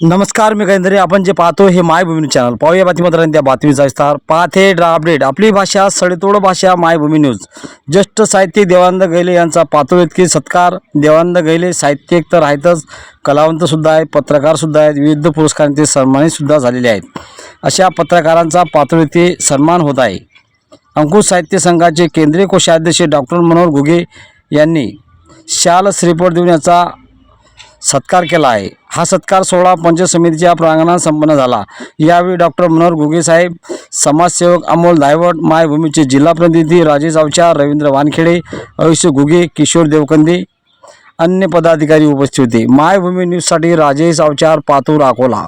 नमस्कार मी गजेंद्रे. आपण जे पाहतो हे मायभूमी चॅनल पाहूया बातमीपत्रांनी त्या बातमीचा विस्तार. पाहते ड्रा अपडेट आपली भाषा सडेतोड भाषा मायभूमी न्यूज ज्येष्ठ साहित्यिक देवानंद गैले यांचा पातळ इतकी सत्कार. देवानंद गैले साहित्यिक तर आहेतच. कलावंतसुद्धा आहेत पत्रकारसुद्धा आहेत. विविध पुरस्कारांचे सन्मानितसुद्धा झालेले आहेत. अशा पत्रकारांचा पातळ येथे सन्मान होत आहे. अंकुश साहित्य संघाचे केंद्रीय कोषाध्यक्ष डॉक्टर मनोहर घुगे यांनी शाल श्रीफळ देऊन याचा सत्कार केला आहे. हा सत्कार सोहळा पंचायत समितीच्या प्रांगणात संपन्न झाला. यावेळी डॉक्टर मनोहर घुगे साहेब समाजसेवक अमोल दायवट मायभूमीचे जिल्हा प्रतिनिधी राजेश अवचार रवींद्र वानखेडे आयुष्य घुगे किशोर देवकंदे अन्य पदाधिकारी उपस्थित होते. मायभूमी न्यूजसाठी राजेश अवचार पातूर अकोला.